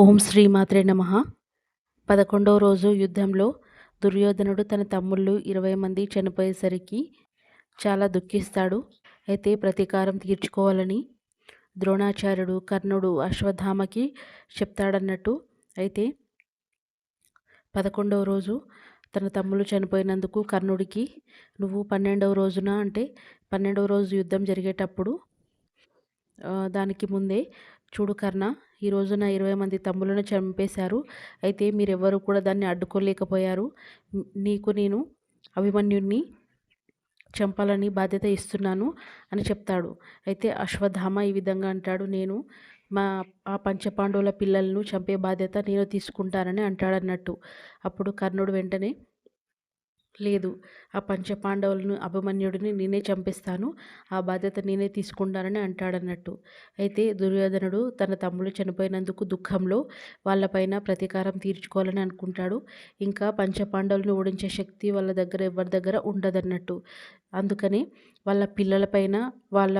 ఓం శ్రీమాత్రే నమ. పదకొండవ రోజు యుద్ధంలో దుర్యోధనుడు తన తమ్ముళ్ళు ఇరవై మంది చనిపోయేసరికి చాలా దుఃఖిస్తాడు. అయితే ప్రతీకారం తీర్చుకోవాలని ద్రోణాచార్యుడు కర్ణుడు అశ్వత్థామకి చెప్తాడన్నట్టు. అయితే పదకొండవ రోజు తన తమ్ముళ్ళు చనిపోయినందుకు కర్ణుడికి నువ్వు పన్నెండవ రోజున అంటే పన్నెండవ రోజు యుద్ధం జరిగేటప్పుడు దానికి ముందే చూడు కర్ణ ఈ రోజున ఇరవై మంది తమ్ములను చంపేశారు. అయితే మీరెవ్వరూ కూడా దాన్ని అడ్డుకోలేకపోయారు. నీకు నేను అభిమన్యుణ్ణి చంపాలని బాధ్యత ఇస్తున్నాను అని చెప్తాడు. అయితే అశ్వధామ ఈ విధంగా అంటాడు నేను మా ఆ పంచపాండవుల పిల్లలను చంపే బాధ్యత నేను తీసుకుంటానని అంటాడన్నట్టు. అప్పుడు కర్ణుడు వెంటనే లేదు. ఆ పంచపాండవులను అభిమన్యుడిని నేనే చంపిస్తాను. ఆ బాధ్యత నేనే తీసుకుంటానని అంటాడన్నట్టు. అయితే దుర్యోధనుడు తన తమ్ముడు చనిపోయినందుకు దుఃఖంలో వాళ్ళపైన ప్రతీకారం తీర్చుకోవాలని అనుకుంటాడు. ఇంకా పంచపాండవులను ఓడించే శక్తి వాళ్ళ దగ్గర ఎవరి దగ్గర ఉండదన్నట్టు. అందుకని వాళ్ళ పిల్లలపైన వాళ్ళ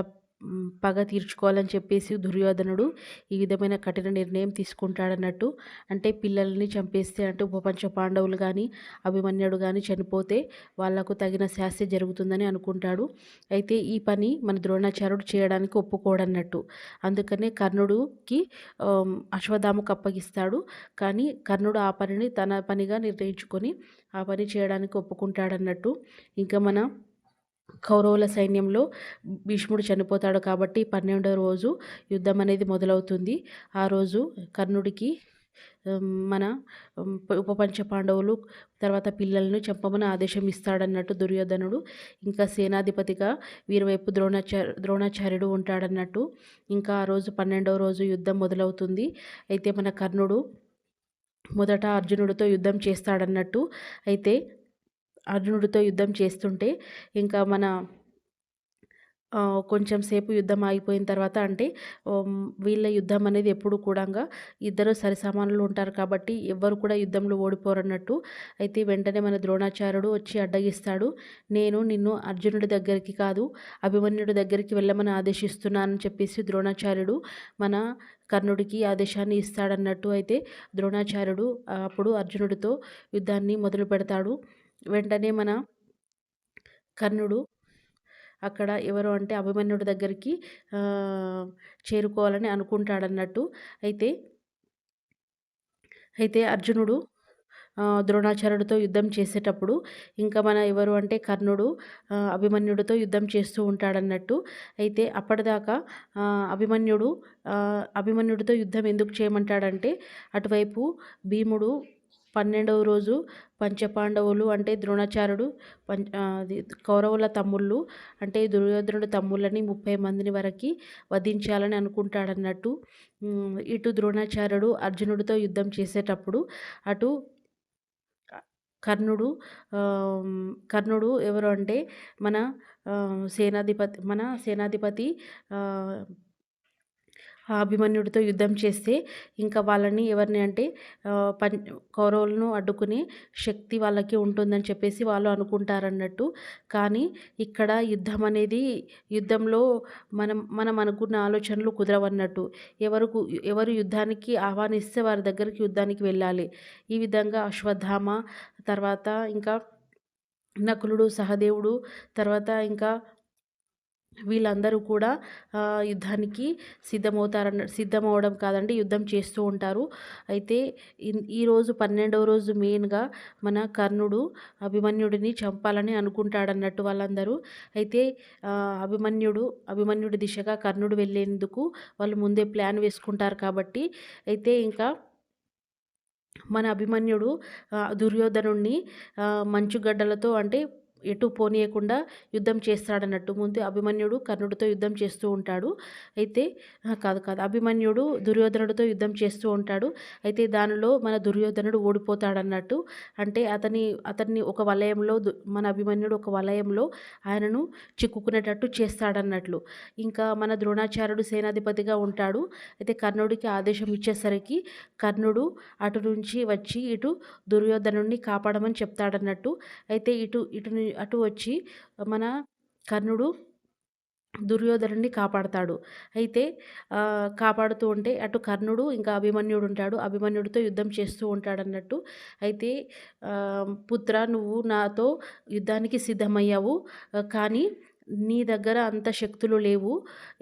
పగ తీర్చుకోవాలని చెప్పేసి దుర్యోధనుడు ఈ విధమైన కఠిన నిర్ణయం తీసుకుంటాడన్నట్టు. అంటే పిల్లల్ని చంపేస్తే అంటే ఉపపంచ పాండవులు కానీ అభిమన్యుడు కానీ చనిపోతే వాళ్ళకు తగిన శాస్తి జరుగుతుందని అనుకుంటాడు. అయితే ఈ పని మన ద్రోణాచార్యుడు చేయడానికి ఒప్పుకోడన్నట్టు. అందుకనే కర్ణుడికి అశ్వధామకు అప్పగిస్తాడు. కానీ కర్ణుడు ఆ పనిని తన పనిగా నిర్ణయించుకొని ఆ పని చేయడానికి ఒప్పుకుంటాడన్నట్టు. ఇంకా మన కౌరవుల సైన్యంలో భీష్ముడు చనిపోతాడు కాబట్టి పన్నెండవ రోజు యుద్ధం అనేది మొదలవుతుంది. ఆ రోజు కర్ణుడికి మన ఉపపంచ పాండవులు తర్వాత పిల్లలను చంపమని ఆదేశం ఇస్తాడన్నట్టు దుర్యోధనుడు ఇంకా సేనాధిపతిగా వీరివైపు ద్రోణాచార్య ద్రోణాచార్యుడు ఉంటాడన్నట్టు ఇంకా ఆ రోజు పన్నెండవ రోజు యుద్ధం మొదలవుతుంది. అయితే మన కర్ణుడు మొదట అర్జునుడితో యుద్ధం చేస్తాడన్నట్టు అయితే అర్జునుడితో యుద్ధం చేస్తుంటే ఇంకా మన కొంచెం సేపు యుద్ధం ఆగిపోయిన తర్వాత అంటే వీళ్ళ యుద్ధం అనేది ఎప్పుడు కూడా ఇద్దరు సరిసమానులు ఉంటారు కాబట్టి ఎవ్వరు కూడా యుద్ధంలో ఓడిపోరన్నట్టు అయితే వెంటనే మన ద్రోణాచార్యుడు వచ్చి అడ్డగిస్తాడు. నేను నిన్ను అర్జునుడి దగ్గరికి కాదు అభిమన్యుడి దగ్గరికి వెళ్ళమని ఆదేశిస్తున్నానని చెప్పేసి ద్రోణాచార్యుడు మన కర్ణుడికి ఆదేశాన్ని ఇస్తాడన్నట్టు అయితే ద్రోణాచార్యుడు అప్పుడు అర్జునుడితో యుద్ధాన్ని మొదలు పెడతాడు వెంటనే మన కర్ణుడు అక్కడ ఎవరు అంటే అభిమన్యుడి దగ్గరికి చేరుకోవాలని అనుకుంటాడన్నట్టు. అయితే అయితే అర్జునుడు ద్రోణాచార్యుడితో యుద్ధం చేసేటప్పుడు ఇంకా మన ఎవరు అంటే కర్ణుడు అభిమన్యుడితో యుద్ధం చేస్తూ ఉంటాడన్నట్టు. అయితే అప్పటిదాకా అభిమన్యుడు అభిమన్యుడితో యుద్ధం ఎందుకు చేయమంటాడంటే అటువైపు భీముడు పన్నెండవ రోజు పంచపాండవులు అంటే ద్రోణాచార్యుడు పంచ కౌరవుల తమ్ముళ్ళు అంటే దుర్యోధనుడు తమ్ముళ్ళని ముప్పై మందిని వరకు వధించాలని అనుకుంటాడన్నట్టు. ఇటు ద్రోణాచార్యుడు అర్జునుడితో యుద్ధం చేసేటప్పుడు అటు కర్ణుడు కర్ణుడు ఎవరు అంటే మన సేనాధిపతి మన సేనాధిపతి అభిమన్యుడితో యుద్ధం చేస్తే ఇంకా వాళ్ళని ఎవరిని అంటే పం కౌరవులను అడ్డుకునే శక్తి వాళ్ళకి ఉంటుందని చెప్పేసి వాళ్ళు అనుకుంటారన్నట్టు. కానీ ఇక్కడ యుద్ధం అనేది యుద్ధంలో మనం మనం అనుకున్న ఆలోచనలు కుదరవన్నట్టు. ఎవరు ఎవరు యుద్ధానికి ఆహ్వానిస్తే వారి దగ్గరికి యుద్ధానికి వెళ్ళాలి. ఈ విధంగా అశ్వత్థామ తర్వాత ఇంకా నకులుడు సహదేవుడు తర్వాత ఇంకా వీళ్ళందరూ కూడా యుద్ధానికి సిద్ధమవుతారన్న సిద్ధమవడం కాదండి యుద్ధం చేస్తూ ఉంటారు. అయితే ఈరోజు పన్నెండవ రోజు మెయిన్గా మన కర్ణుడు అభిమన్యుడిని చంపాలని అనుకుంటాడన్నట్టు వాళ్ళందరూ. అయితే అభిమన్యుడు అభిమన్యుడి దిశగా కర్ణుడు వెళ్ళేందుకు వాళ్ళు ముందే ప్లాన్ వేసుకుంటారు కాబట్టి అయితే ఇంకా మన అభిమన్యుడు దుర్యోధనుణ్ణి మంచుగడ్డలతో అంటే ఎటు పోనీయకుండా యుద్ధం చేస్తాడన్నట్టు. ముందు అభిమన్యుడు కర్ణుడితో యుద్ధం చేస్తూ ఉంటాడు. అయితే కాదు కాదు. అభిమన్యుడు దుర్యోధనుడితో యుద్ధం చేస్తూ ఉంటాడు. అయితే దానిలో మన దుర్యోధనుడు ఓడిపోతాడన్నట్టు. అంటే అతని అతన్ని ఒక వలయంలో మన అభిమన్యుడు ఒక వలయంలో ఆయనను చిక్కుకునేటట్టు చేస్తాడన్నట్లు. ఇంకా మన ద్రోణాచార్యుడు సేనాధిపతిగా ఉంటాడు. అయితే కర్ణుడికి ఆదేశం ఇచ్చేసరికి కర్ణుడు అటు నుంచి వచ్చి ఇటు దుర్యోధనుడిని కాపాడమని చెప్తాడన్నట్టు. అయితే ఇటు ఇటు అటు వచ్చి మన కర్ణుడు దుర్యోధనుడిని కాపాడతాడు. అయితే కాపాడుతూ ఉంటే అటు కర్ణుడు ఇంకా అభిమన్యుడు ఉంటాడు. అభిమన్యుడితో యుద్ధం చేస్తూ ఉంటాడన్నట్టు. అయితే పుత్ర నువ్వు నాతో యుద్ధానికి సిద్ధమయ్యావు. కానీ నీ దగ్గర అంత శక్తులు లేవు.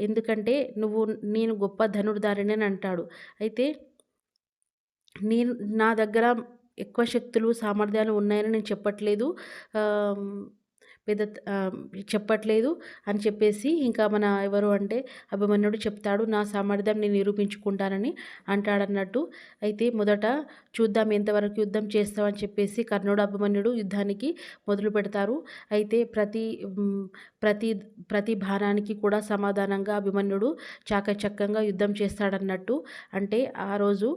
ఎందుకంటే నువ్వు నేను గొప్ప ధనుర్ధారిని అని అంటాడు. అయితే నేను నా దగ్గర ఎక్కువ శక్తులు సామర్థ్యాలు ఉన్నాయని నేను చెప్పట్లేదు. పెద్ద చెప్పట్లేదు అని చెప్పేసి ఇంకా మన ఎవరు అంటే అభిమన్యుడు చెప్తాడు నా సామర్థ్యం నేను నిరూపించుకుంటానని అంటాడన్నట్టు. అయితే మొదట చూద్దాం ఎంతవరకు యుద్ధం చేస్తామని చెప్పేసి కర్ణుడు అభిమన్యుడు యుద్ధానికి మొదలు పెడతారు. అయితే ప్రతి ప్రతి ప్రతి భానానికి కూడా సమాధానంగా అభిమన్యుడు చాకచక్యంగా యుద్ధం చేస్తాడన్నట్టు. అంటే ఆ రోజు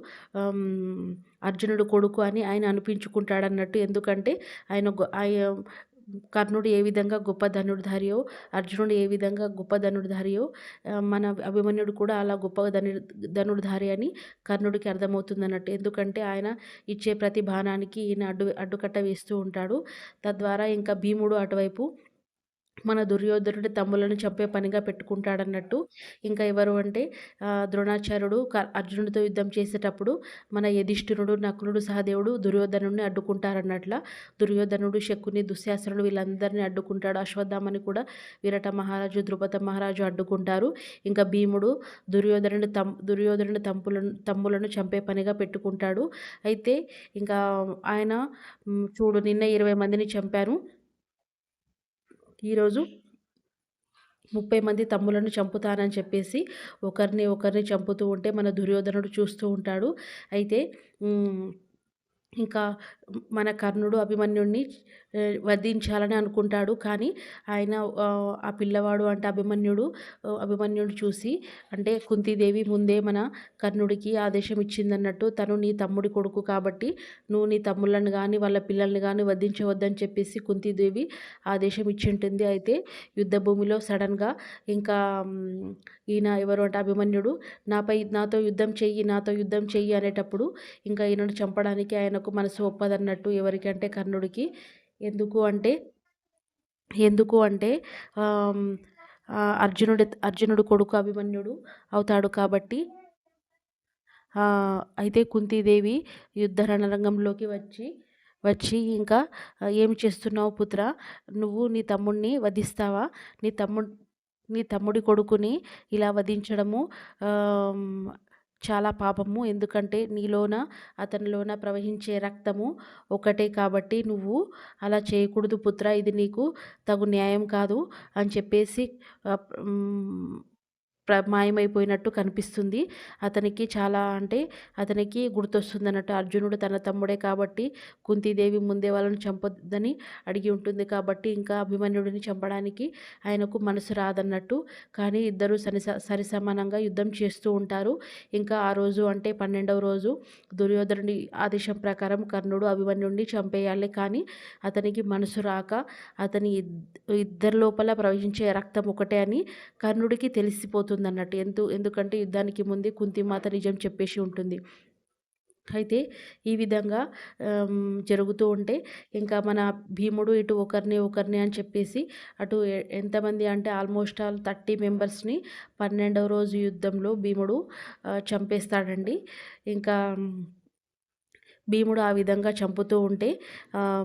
అర్జునుడు కొడుకు అని ఆయన అనిపించుకుంటాడన్నట్టు. ఎందుకంటే ఆయన కర్ణుడు ఏ విధంగా గొప్ప ధనుర్ధారియో అర్జునుడు ఏ విధంగా గొప్ప ధనుర్ధారియో మన అభిమన్యుడు కూడా అలా గొప్ప ధను ధనుర్ధారి అని కర్ణుడికి అర్థమవుతుంది అన్నట్టు ఎందుకంటే ఆయన ఇచ్చే ప్రతి బాణానికి ఈయన అడ్డు అడ్డుకట్ట వేస్తూ ఉంటాడు. తద్వారా ఇంకా భీముడు అటువైపు మన దుర్యోధనుడి తమ్ములను చంపే పనిగా పెట్టుకుంటాడన్నట్టు ఇంకా ఎవరు అంటే ద్రోణాచార్యుడు అర్జునుడితో యుద్ధం చేసేటప్పుడు మన యధిష్ఠిరుడు నకులుడు సహదేవుడు దుర్యోధనుడిని అడ్డుకుంటారన్నట్ల దుర్యోధనుడు శకుని దుశ్శాసనుడు వీళ్ళందరినీ అడ్డుకుంటాడు. అశ్వత్థామని కూడా విరట మహారాజు ద్రుపద మహారాజు అడ్డుకుంటారు. ఇంకా భీముడు దుర్యోధనుడి తమ్ దుర్యోధనుడి తమ్ములను తమ్ములను చంపే పనిగా పెట్టుకుంటాడు. అయితే ఇంకా ఆయన చూడు నిన్న ఇరవై మందిని చంపాను ఈరోజు ముప్పై మంది తమ్ములను చంపుతానని చెప్పేసి ఒకరిని ఒకరిని చంపుతూ ఉంటే మన దుర్యోధనుడు చూస్తూ ఉంటాడు. అయితే ఇంకా మన కర్ణుడు అభిమన్యుడిని వధించాలని అనుకుంటాడు. కానీ ఆయన ఆ పిల్లవాడు అంటే అభిమన్యుడు అభిమన్యుడు చూసి అంటే కుంతీదేవి ముందే మన కర్ణుడికి ఆదేశం ఇచ్చిందన్నట్టు తను నీ తమ్ముడి కొడుకు కాబట్టి నువ్వు నీ తమ్ముళ్ళని కానీ వాళ్ళ పిల్లల్ని కానీ వధించవద్దని చెప్పేసి కుంతీదేవి ఆదేశం ఇచ్చింటుంది. అయితే యుద్ధ భూమిలో సడన్గా ఇంకా ఈయన ఎవరు అంటే అభిమన్యుడు నాపై నాతో యుద్ధం చెయ్యి నాతో యుద్ధం చెయ్యి అనేటప్పుడు ఇంకా ఈయనను చంపడానికి ఆయన వరకు మనసు ఒప్పదన్నట్టు ఎవరికంటే కర్ణుడికి. ఎందుకు అంటే ఎందుకు అంటే అర్జునుడి అర్జునుడు కొడుకు అభిమన్యుడు అవుతాడు కాబట్టి అయితే కుంతీదేవి యుద్ధ రణరంగంలోకి వచ్చి వచ్చి ఇంకా ఏమి చేస్తున్నావు పుత్ర? నువ్వు నీ తమ్ముడిని వధిస్తావా? నీ తమ్ముడు నీ తమ్ముడి కొడుకుని ఇలా వధించడము చాలా పాపము. ఎందుకంటే నీలోన అతనిలోన ప్రవహించే రక్తము ఒకటే కాబట్టి నువ్వు అలా చేయకూడదు పుత్ర. ఇది నీకు తగు న్యాయం కాదు అని చెప్పేసి మాయమైపోయినట్టు కనిపిస్తుంది. అతనికి చాలా అంటే అతనికి గుర్తొస్తుంది అన్నట్టు అర్జునుడు తన తమ్ముడే కాబట్టి కుంతీదేవి ముందే వాళ్ళని చంపొద్దని అడిగి ఉంటుంది. కాబట్టి ఇంకా అభిమన్యుడిని చంపడానికి ఆయనకు మనసు రాదన్నట్టు. కానీ ఇద్దరు సరి సరిసమానంగా యుద్ధం చేస్తూ ఉంటారు. ఇంకా ఆ రోజు అంటే పన్నెండవ రోజు దుర్యోధనుడి ఆదేశం ప్రకారం కర్ణుడు అభిమన్యుడిని చంపేయాలి. కానీ అతనికి మనసు రాక అతని ఇద్దరి లోపల ప్రవహించే రక్తం ఒకటే అని కర్ణుడికి తెలిసిపోతుంది. అవుతుంది అన్నట్టు ఎందు ఎందుకంటే యుద్ధానికి ముందే కుంతిమాత నిజం చెప్పేసి ఉంటుంది. అయితే ఈ విధంగా జరుగుతూ ఉంటే ఇంకా మన భీముడు ఇటు ఒకరిని ఒకరిని అని చెప్పేసి అటు ఎంతమంది అంటే ఆల్మోస్ట్ ఆల్ థర్టీ మెంబర్స్ని పన్నెండవ రోజు యుద్ధంలో భీముడు చంపేస్తాడండి. ఇంకా భీముడు ఆ విధంగా చంపుతూ ఉంటే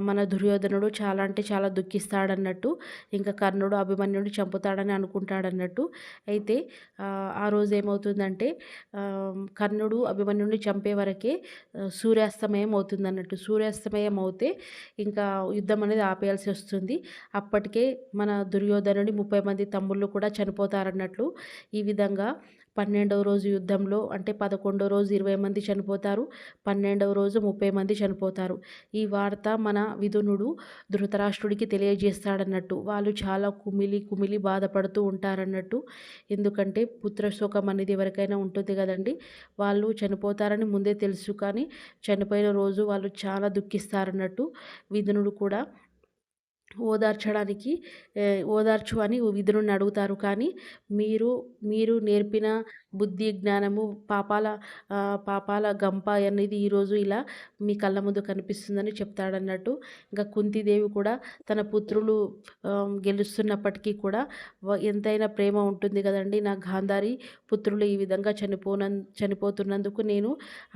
మన దుర్యోధనుడు చాలా అంటే చాలా దుఃఖిస్తాడన్నట్టు ఇంకా కర్ణుడు అభిమన్యుడు చంపుతాడని అనుకుంటాడన్నట్టు. అయితే ఆ రోజు ఏమవుతుందంటే కర్ణుడు అభిమన్యుడిని చంపే వరకే సూర్యాస్తమయం అవుతుంది అన్నట్టు సూర్యాస్తమయం అవుతే ఇంకా యుద్ధం అనేది ఆపేయాల్సి వస్తుంది. అప్పటికే మన దుర్యోధనుడి ముప్పై మంది తమ్ముళ్ళు కూడా చనిపోతారన్నట్లు. ఈ విధంగా పన్నెండవ రోజు యుద్ధంలో అంటే పదకొండవ రోజు ఇరవై మంది చనిపోతారు పన్నెండవ రోజు ముప్పై మంది చనిపోతారు. ఈ వార్త మన విధునుడు ధృతరాష్ట్రుడికి తెలియజేస్తాడన్నట్టు వాళ్ళు చాలా కుమిలి కుమిలి బాధపడుతూ ఉంటారన్నట్టు. ఎందుకంటే పుత్రశోకం అనేది ఎవరికైనా ఉంటుంది కదండి. వాళ్ళు చనిపోతారని ముందే తెలుసు కానీ చనిపోయిన రోజు వాళ్ళు చాలా దుఃఖిస్తారన్నట్టు విధునుడు కూడా ఓదార్చడానికి ఓదార్చు అని విధులను అడుగుతారు. కానీ మీరు మీరు నేర్పిన బుద్ధి జ్ఞానము పాపాల పాపాల గంప అనేది ఈరోజు ఇలా మీ కళ్ళ ముందు కనిపిస్తుందని చెప్తాడన్నట్టు. ఇంకా కుంతిదేవి కూడా తన పుత్రులు గెలుస్తున్నప్పటికీ కూడా ఎంతైనా ప్రేమ ఉంటుంది కదండి. నా గాంధారి పుత్రులు ఈ విధంగా చనిపోన చనిపోతున్నందుకు నేను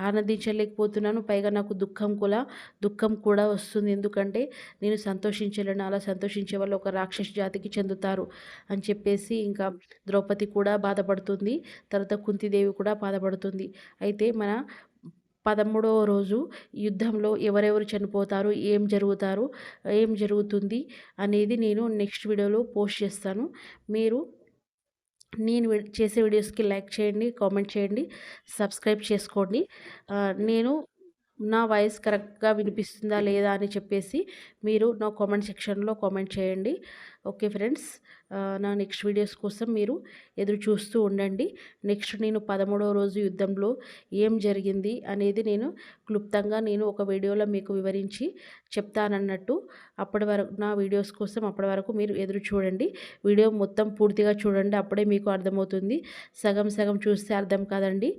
ఆనందించలేకపోతున్నాను. పైగా నాకు దుఃఖం కూడా దుఃఖం కూడా వస్తుంది. ఎందుకంటే నేను సంతోషించలేను. అలా సంతోషించే వాళ్ళు ఒక రాక్షస జాతికి చెందుతారు అని చెప్పేసి ఇంకా ద్రౌపది కూడా బాధపడుతుంది. తర్వాత కుంతిదేవి కూడా బాధపడుతుంది. అయితే మన పదమూడవ రోజు యుద్ధంలో ఎవరెవరు చనిపోతారు ఏం జరుగుతారు ఏం జరుగుతుంది అనేది నేను నెక్స్ట్ వీడియోలో పోస్ట్ చేస్తాను. మీరు నేను చేసే వీడియోస్కి లైక్ చేయండి కామెంట్ చేయండి సబ్స్క్రైబ్ చేసుకోండి. నేను నా వాయిస్ కరెక్ట్గా వినిపిస్తుందా లేదా అని చెప్పేసి మీరు నా కామెంట్ సెక్షన్లో కామెంట్ చేయండి. ఓకే ఫ్రెండ్స్ నా నెక్స్ట్ వీడియోస్ కోసం మీరు ఎదురు చూస్తూ ఉండండి. నెక్స్ట్ నేను పదమూడవ రోజు యుద్ధంలో ఏం జరిగింది అనేది నేను క్లుప్తంగా నేను ఒక వీడియోలో మీకు వివరించి చెప్తానన్నట్టు అప్పటి వరకు నా వీడియోస్ కోసం అప్పటి వరకు మీరు ఎదురు చూడండి. వీడియో మొత్తం పూర్తిగా చూడండి అప్పుడే మీకు అర్థమవుతుంది. సగం సగం చూస్తే అర్థం కాదండి.